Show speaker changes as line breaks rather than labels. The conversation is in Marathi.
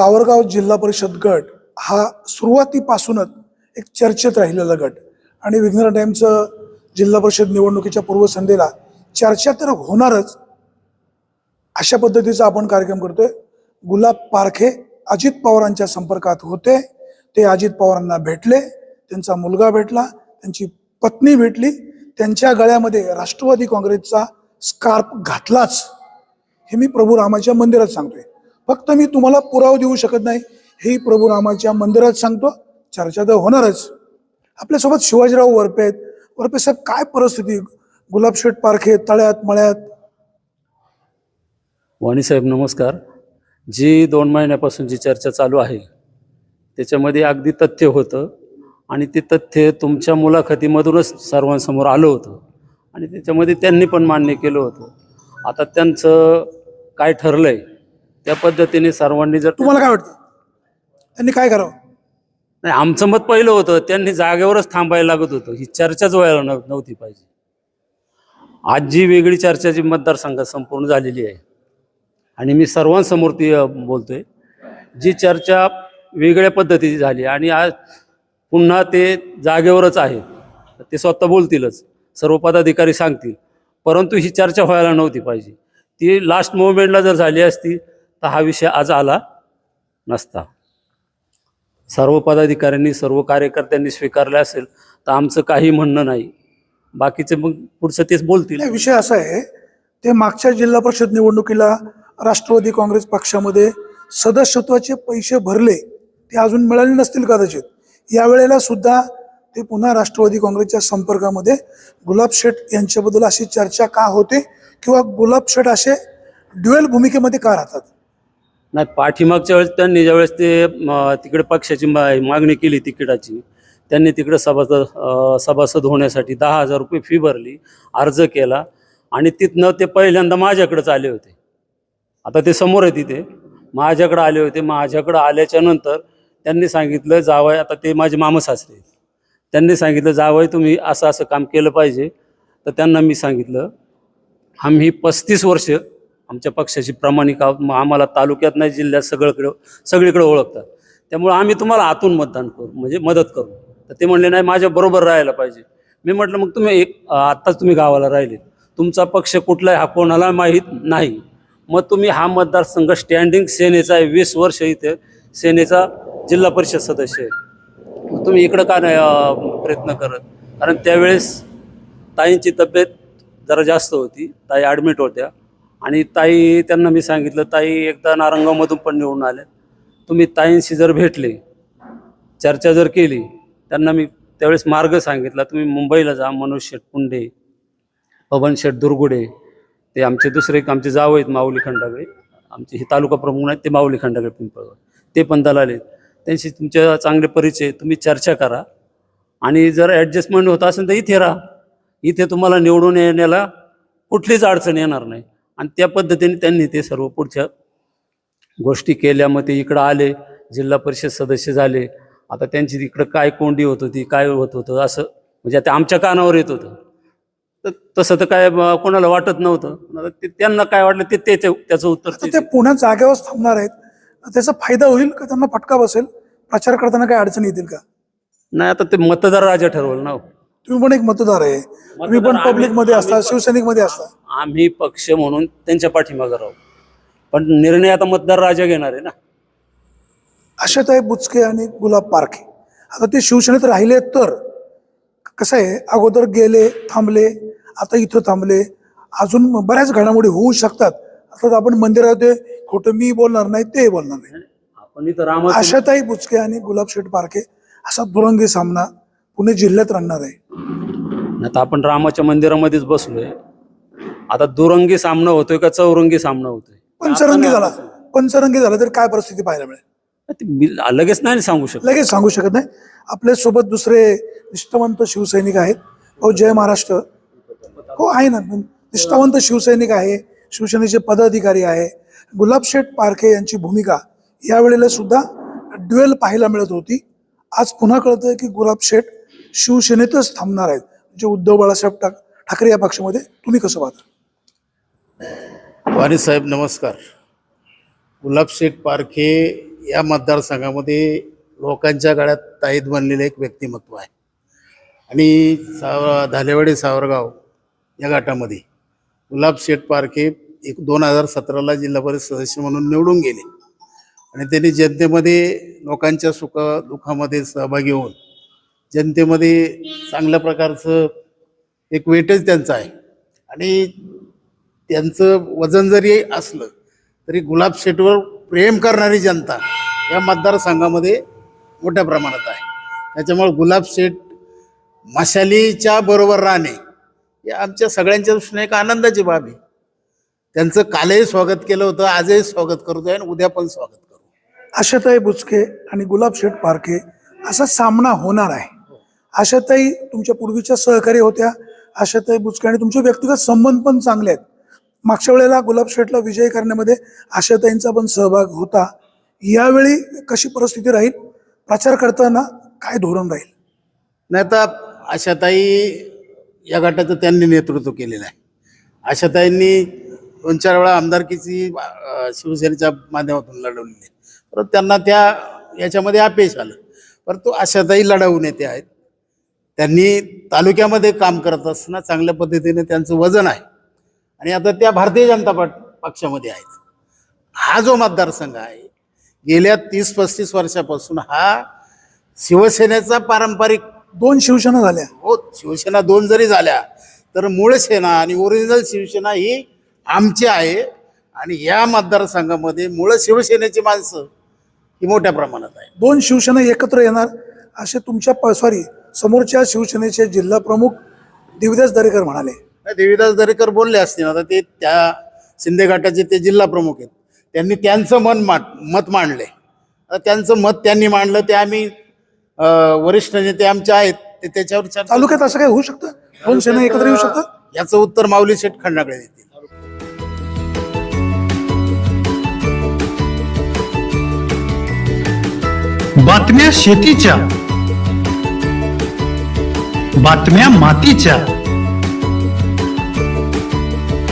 सावरगाव जिल्हा परिषद गट हा सुरुवातीपासूनच एक चर्चेत राहिलेला गट. आणि विघ्नर टाईमचं जिल्हा परिषद निवडणुकीच्या पूर्वसंध्येला चर्चा तर होणारच. अशा पद्धतीचा आपण कार्यक्रम करतोय. गुलाब पारखे अजित पवारांच्या संपर्कात होते. ते अजित पवारांना भेटले. त्यांचा मुलगा भेटला. त्यांची पत्नी भेटली. त्यांच्या गळ्यामध्ये राष्ट्रवादी काँग्रेसचा स्कार्फ घातलाच. हे मी प्रभू रामाच्या मंदिरात सांगतोय. फक्त मी तुम्हाला पुरावा देऊ शकत नाही. हे प्रभू रामाच्या मंदिरात सांगतो. चर्चा तर होणारच. आपल्यासोबत शिवाजीराव वरपे आहेत. वरपे साहेब काय परिस्थिती? गुलाबशेठ पारखे तळ्यात मळ्यात?
वाणीसाहेब नमस्कार. जी दोन महिन्यापासून जी चर्चा चालू आहे त्याच्यामध्ये अगदी तथ्य होतं आणि ते तथ्य तुमच्या मुलाखतीमधूनच सर्वांसमोर आलं होतं आणि त्याच्यामध्ये त्यांनी पण मान्य केलं होतं. आता त्यांचं काय ठरलं आहे त्या पद्धतीने सर्वांनी जर
तुम्हाला काय वाटतं? त्यांनी काय करावं?
नाही आमचं मत पहिलं होतं त्यांनी जागेवरच थांबायला लागत होतं. ही चर्चाच व्हायला नव- नव्हती पाहिजे. आज जी वेगळी चर्चा जी मतदारसंघात संपूर्ण झालेली आहे. आणि मी सर्वांसमोर ती अ, बोलतोय. जी चर्चा वेगळ्या पद्धतीची झाली आणि आज पुन्हा ते जागेवरच आहेत ते स्वतः बोलतीलच. सर्व पदाधिकारी सांगतील. परंतु ही चर्चा व्हायला नव्हती पाहिजे. ती लास्ट मोमेंटला जर झाली असती तर हा विषय आज आला नसता. सर्व पदाधिकाऱ्यांनी सर्व कार्यकर्त्यांनी स्वीकारले असेल तर आमचं काही म्हणणं नाही. बाकीचे मग पुढचं तेच बोलतील.
विषय असा आहे ते मागच्या जिल्हा परिषद निवडणुकीला राष्ट्रवादी काँग्रेस पक्षामध्ये सदस्यत्वाचे पैसे भरले ते अजून मिळाले नसतील कदाचित. यावेळेला सुद्धा ते पुन्हा राष्ट्रवादी काँग्रेसच्या संपर्कामध्ये गुलाब शेठ यांच्याबद्दल अशी चर्चा का होते किंवा गुलाब शेठ असे ड्युएल भूमिकेमध्ये का राहतात?
नाही पाठीमागच्या वेळेस त्यांनी ज्यावेळेस ते म, तिकडे पक्षाची मा- मागणी केली तिकिटाची त्यांनी तिकडे सभासद अ, सभासद होण्यासाठी दहा हजार रुपये फी भरली अर्ज केला आणि तिथनं ते पहिल्यांदा माझ्याकडेच आले होते. आता ते समोर आहे तिथे. माझ्याकडे आले होते. माझ्याकडे आल्याच्यानंतर त्यांनी सांगितलं जावय आता ते माझे मामा सासरे आहेत. त्यांनी सांगितलं जावय तुम्ही असं असं काम केलं पाहिजे. तर त्यांना मी सांगितलं आम्ही पस्तीस वर्ष आमच्या पक्षाची प्रामाणिक आहोत. मग आम्हाला तालुक्यात नाही जिल्ह्यात सगळीकडे सगळीकडे ओळखतात. त्यामुळे आम्ही तुम्हाला आतून मतदान करू म्हणजे मदत करू. तर ते म्हणले नाही माझ्या बरोबर राहायला पाहिजे. मी म्हटलं मग तुम्ही एक आत्ताच तुम्ही गावाला राहिले तुमचा पक्ष कुठला आहे हा कोणाला माहीत नाही. मग तुम्ही हा मतदारसंघ स्टँडिंग सेनेचा आहे वीस वर्ष इथे सेनेचा जिल्हा परिषद सदस्य आहे. मग तुम्ही इकडं का नाही प्रयत्न करत? कारण त्यावेळेस ताईंची तब्येत जरा जास्त होती. ताई ॲडमिट होत्या. आणि ताई त्यांना मी सांगितलं ताई एकदा नारंगावमधून पण निवडून आल्या तुम्ही ताईंशी जर भेटले चर्चा जर केली त्यांना मी त्यावेळेस मार्ग सांगितला तुम्ही मुंबईला जा मनोज शेठ पुंडे पवन शेठ दुर्गुडे ते आमचे दुसरे एक आमचे जाव आहेत माऊली खंडागळे. आमचे हे तालुका प्रमुख आहेत ते माऊली खंडागळे पिंपळगाव. ते पण दलाल आहेत. त्यांशी तुमच्या चांगले परिचय तुम्ही चर्चा करा. आणि जर ॲडजस्टमेंट होत असेल तर इथे राहा. इथे तुम्हाला निवडून येण्याला कुठलीच अडचण येणार नाही. आणि त्या पद्धतीने त्यांनी ते सर्व पुढच्या गोष्टी केल्या. मग ते इकडं आले जिल्हा परिषद सदस्य झाले. आता त्यांची तिकडं काय कोंडी होत होती काय होत होतं असं म्हणजे आता आमच्या कानावर येत होतं. तर तसं तर काय कोणाला वाटत नव्हतं. ते त्यांना काय वाटलं ते त्याचं त्याचं उत्तर
तर
ते-
ते पुण्यात जागेवर थांबणार आहेत. त्याचा फायदा होईल का? त्यांना फटका बसेल? प्रचार करताना काही अडचण येतील का?
नाही आता ते मतदार राजा ठरवलं ना हो.
तुम्ही पण एक मतदार आहे. तुम्ही पण पब्लिकमध्ये असता शिवसैनिकमध्ये असता.
आम्ही पक्ष म्हणून त्यांच्या पाठीमागं राहू. पण निर्णय आता मतदार राजा घेणार आहे ना.
आशाताई बुचके आणि गुलाब पारखे. आता ते शिवसेनेत राहिले तर कसं आहे अगोदर गेले थांबले आता इथं थांबले. अजून बऱ्याच घडामोडी होऊ शकतात. आता आपण मंदिरात खोटं मी बोलणार नाही ते बोलणार नाही.
आपण इथं रामा
आशाताई बुचके आणि गुलाब शेठ पारखे असा दुरंगी सामना पुणे जिल्ह्यात रंगणार आहे.
आता आपण रामाच्या मंदिरामध्येच बसलोय. आता दुरंगी सामना होतोय का चौरंगी सामना होतोय?
पंचरंगी झाला. पंचरंगी झाला तर काय परिस्थिती पाहायला मिळेल?
ते मी लगेच नाही सांगू शकत.
लगेच सांगू शकत नाही. आपल्यासोबत दुसरे निष्ठावंत शिवसैनिक आहेत. हो जय महाराष्ट्र. हो आहे ना. निष्ठावंत शिवसैनिक आहे. शिवसेनेचे पदाधिकारी आहे. गुलाबशेठ पारखे यांची भूमिका यावेळेला सुद्धा ड्युएल पाहायला मिळत होती. आज पुन्हा कळतंय की गुलाबशेठ शिवसेनेतच थांबणार आहेत. म्हणजे उद्धव बाळासाहेब ठाक ठाकरे या पक्षामध्ये. तुम्ही कसं पाहता?
वाणी साहेब नमस्कार. गुलाबशेठ पारखे या मतदारसंघामध्ये लोकांच्या गळ्यात ताईत बनलेलं एक व्यक्तिमत्व आहे. आणि साव धालेवाडी सावरगाव या गटामध्ये गुलाब शेठ पारखे एक दोन हजार सतराला जिल्हा परिषद सदस्य म्हणून निवडून गेले. आणि त्यांनी जनतेमध्ये लोकांच्या सुख दुःखामध्ये सहभागी होऊन जनतेमध्ये चांगल्या प्रकारचं एक वेटच त्यांचं आहे. आणि त्यांचं वजन जरी असलं तरी गुलाब शेठवर प्रेम करणारी जनता या मतदारसंघामध्ये मोठ्या प्रमाणात आहे. त्याच्यामुळे गुलाब शेठ मशालीच्या बरोबर राहणे हे आमच्या सगळ्यांच्या दृष्टीने एक आनंदाची बाब आहे. त्यांचं कालही स्वागत केलं होतं आजही स्वागत करतोय आणि उद्या पण स्वागत करू
आशाताई बुचके आणि गुलाब शेठ पारखे असा सामना होणार आहे. आशाताई तुमच्या पूर्वीच्या सहकारी होत्या आशाताई बुचके आणि तुमचे व्यक्तिगत संबंध पण चांगले आहेत. मागच्या वेळेला गुलाब शेठला विजयी करण्यामध्ये आशाताईंचा पण सहभाग होता. यावेळी कशी परिस्थिती राहील? प्रचार करताना काय धोरण राहील?
नाही आता आशाताई या गटाचं त्यांनी नेतृत्व केलेलं आहे. आशाताईंनी दोन चार वेळा आमदारकीची शिवसेनेच्या माध्यमातून लढवलेली आहे परंतु त्यांना त्या याच्यामध्ये अपयश आलं. परंतु आशाताई लढाऊ नेते आहेत. त्यांनी तालुक्यामध्ये काम करत असताना चांगल्या पद्धतीने त्यांचं वजन आहे. आणि आता त्या भारतीय जनता पार्ट पक्षामध्ये आहेत. हा जो मतदारसंघ आहे गेल्या तीस पस्तीस वर्षापासून हा शिवसेनेचा पारंपरिक
दोन शिवसेना झाल्या.
हो शिवसेना दोन जरी झाल्या तर मूळ सेना आणि ओरिजिनल शिवसेना ही आमची आहे. आणि या मतदारसंघामध्ये मूळ शिवसेनेची माणसं ही मोठ्या प्रमाणात आहे
दोन शिवसेना एकत्र येणार असे तुमच्या सॉरी समोरच्या शिवसेनेचे जिल्हा प्रमुख दिवदास दरेकर म्हणाले.
देवीदास दरेकर बोलले असतील आता ते त्या शिंदे गटाचे ते जिल्हा प्रमुख आहेत. त्यांनी त्यांचं मन मांड मत मांडले. आता त्यांचं मत त्यांनी मांडलं ते आम्ही वरिष्ठ नेते आमचे आहेत ते त्याच्यावर चर्चा
तालुक्यात असं काय होऊ शकतं? दोन सेना एकत्र येऊ शकतात
याचं उत्तर माऊली शेठ खंडाकडे देतील.
बातम्या शेतीच्या बातम्या मातीच्या